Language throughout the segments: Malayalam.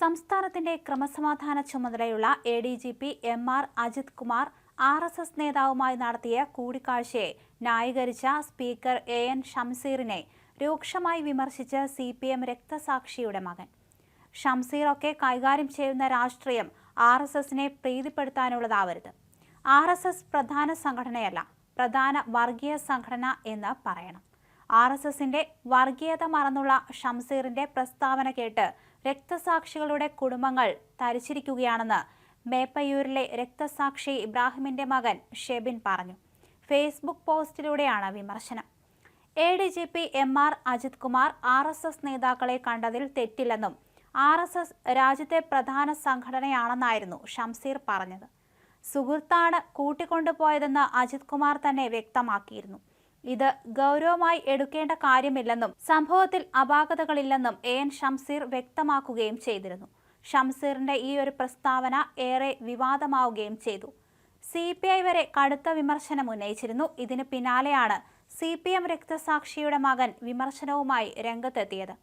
സംസ്ഥാനത്തിന്റെ ക്രമസമാധാന ചുമതലയുള്ള A D G P M R Ajith Kumar R S S നേതാവുമായി നടത്തിയ കൂടിക്കാഴ്ചയെ ന്യായീകരിച്ച സ്പീക്കർ എ എൻ ഷംസീറിനെ രൂക്ഷമായി വിമർശിച്ച് സി പി എം രക്തസാക്ഷിയുടെ മകൻ. ഷംസീറൊക്കെ കൈകാര്യം ചെയ്യുന്ന രാഷ്ട്രീയം ആർ എസ് എസിനെ പ്രീതിപ്പെടുത്താനുള്ളതാവരുത്. ആർ എസ് എസ് പ്രധാന സംഘടനയല്ല പ്രധാന വർഗീയ സംഘടന എന്ന് പറയണം. ആർ എസ് എസിന്റെ വർഗീയത മറന്നുള്ള ഷംസീറിന്റെ പ്രസ്താവന കേട്ട് രക്തസാക്ഷികളുടെ കുടുംബങ്ങൾ തരിച്ചിരിക്കുകയാണെന്ന് മേപ്പയ്യൂരിലെ രക്തസാക്ഷി ഇബ്രാഹിമിന്റെ മകൻ ഷെബിൻ പറഞ്ഞു. ഫേസ്ബുക്ക് പോസ്റ്റിലൂടെയാണ് വിമർശനം. A D G P M R Ajith Kumar R S S നേതാക്കളെ കണ്ടതിൽ തെറ്റില്ലെന്നും ആർ എസ് എസ് രാജ്യത്തെ പ്രധാന സംഘടനയാണെന്നായിരുന്നു ഷംസീർ പറഞ്ഞത്. സുഹൃത്താണ് കൂട്ടിക്കൊണ്ടുപോയതെന്ന് അജിത് കുമാർ തന്നെ വ്യക്തമാക്കിയിരുന്നു. ഇത് ഗൗരവമായി എടുക്കേണ്ട കാര്യമില്ലെന്നും സംഭവത്തിൽ അപാകതകളില്ലെന്നും എ എൻ ഷംസീർ വ്യക്തമാക്കുകയും ചെയ്തിരുന്നു. ഷംസീറിന്റെ ഈ ഒരു പ്രസ്താവന ഏറെ വിവാദമാവുകയും ചെയ്തു. സി പി ഐ വരെ കടുത്ത വിമർശനം ഉന്നയിച്ചിരുന്നു. ഇതിന് പിന്നാലെയാണ് സി പി എം രക്തസാക്ഷിയുടെ മകൻ വിമർശനവുമായി രംഗത്തെത്തിയത്.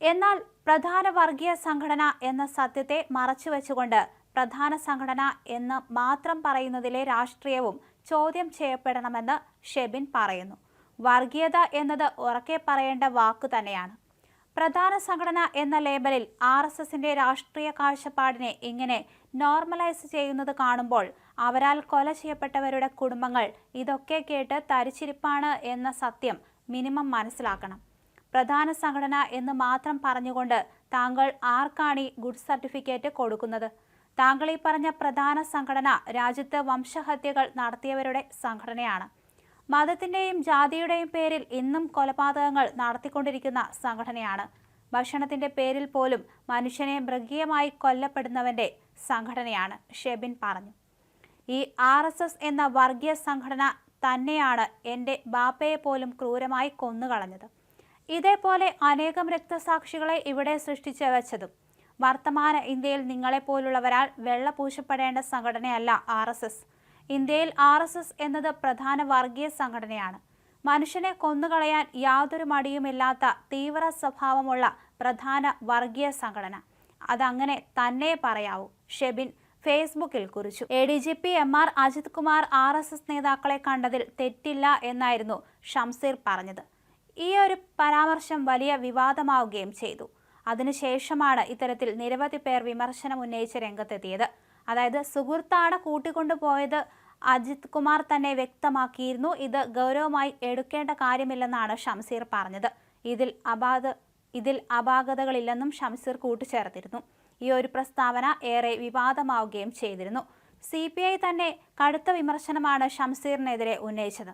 എന്നാൽ പ്രധാന വർഗീയ സംഘടന എന്ന സത്യത്തെ മറച്ചുവെച്ചുകൊണ്ട് പ്രധാന സംഘടന എന്ന് മാത്രം പറയുന്നതിലെ രാഷ്ട്രീയവും ചോദ്യം ചെയ്യപ്പെടണമെന്ന് ഷെബിൻ പറയുന്നു. വർഗീയത എന്നത് ഉറക്കെ പറയേണ്ട വാക്കു തന്നെയാണ്. പ്രധാന സംഘടന എന്ന ലേബലിൽ ആർ എസ് എസിന്റെ രാഷ്ട്രീയ കാഴ്ചപ്പാടിനെ ഇങ്ങനെ നോർമലൈസ് ചെയ്യുന്നത് കാണുമ്പോൾ അവരാൽ കൊല ചെയ്യപ്പെട്ടവരുടെ കുടുംബങ്ങൾ ഇതൊക്കെ കേട്ട് തരിച്ചിരിപ്പാണ് എന്ന സത്യം മിനിമം മനസ്സിലാക്കണം. പ്രധാന സംഘടന എന്ന് മാത്രം പറഞ്ഞുകൊണ്ട് താങ്കൾ ആർക്കാണ് ഈ ഗുഡ് സർട്ടിഫിക്കറ്റ് കൊടുക്കുന്നത്? താങ്കൾ ഈ പറഞ്ഞ പ്രധാന സംഘടന രാജ്യത്ത് വംശഹത്യകൾ നടത്തിയവരുടെ സംഘടനയാണ്. മതത്തിന്റെയും ജാതിയുടെയും പേരിൽ ഇന്നും കൊലപാതകങ്ങൾ നടത്തിക്കൊണ്ടിരിക്കുന്ന സംഘടനയാണ്. ഭക്ഷണത്തിന്റെ പേരിൽ പോലും മനുഷ്യനെ മൃഗീയമായി കൊല്ലപ്പെടുന്നവന്റെ സംഘടനയാണ് ഷെബിൻ പറഞ്ഞു. ഈ ആർ എസ് എസ് എന്ന വർഗീയ സംഘടന തന്നെയാണ് എന്റെ ബാപ്പയെ പോലും ക്രൂരമായി കൊന്നുകളഞ്ഞത്. ഇതേപോലെ അനേകം രക്തസാക്ഷികളെ ഇവിടെ സൃഷ്ടിച്ചു വെച്ചതും വർത്തമാന ഇന്ത്യയിൽ നിങ്ങളെപ്പോലുള്ളവരാൽ വെള്ളപൂശപ്പെടേണ്ട സംഘടനയല്ല ആർ എസ് എസ്. ഇന്ത്യയിൽ ആർ എസ് എസ് എന്നത് പ്രധാന വർഗീയ സംഘടനയാണ്. മനുഷ്യനെ കൊന്നുകളയാൻ യാതൊരു മടിയുമില്ലാത്ത തീവ്ര സ്വഭാവമുള്ള പ്രധാന വർഗീയ സംഘടന. അതങ്ങനെ തന്നെ പറയാവൂ. ഷെബിൻ ഫേസ്ബുക്കിൽ കുറിച്ചു. A D G P M R Ajith Kumar R S S നേതാക്കളെ കണ്ടതിൽ തെറ്റില്ല എന്നായിരുന്നു ഷംസീർ പറഞ്ഞത്. ഈ ഒരു പരാമർശം വലിയ വിവാദമാവുകയും ചെയ്തു. അതിനുശേഷമാണ് ഇത്തരത്തിൽ നിരവധി പേർ വിമർശനം ഉന്നയിച്ച് രംഗത്തെത്തിയത്. അതായത് സുഹൃത്താണ് കൂട്ടിക്കൊണ്ടുപോയത് അജിത് കുമാർ തന്നെ വ്യക്തമാക്കിയിരുന്നു. ഇത് ഗൗരവമായി എടുക്കേണ്ട കാര്യമില്ലെന്നാണ് ഷംസീർ പറഞ്ഞത്. ഇതിൽ അപാത ഇതിൽ അപാകതകളില്ലെന്നും ഷംസീർ കൂട്ടിച്ചേർത്തിരുന്നു. ഈ ഒരു പ്രസ്താവന ഏറെ വിവാദമാവുകയും ചെയ്തിരുന്നു. സി തന്നെ കടുത്ത വിമർശനമാണ് ഷംസീറിനെതിരെ ഉന്നയിച്ചത്.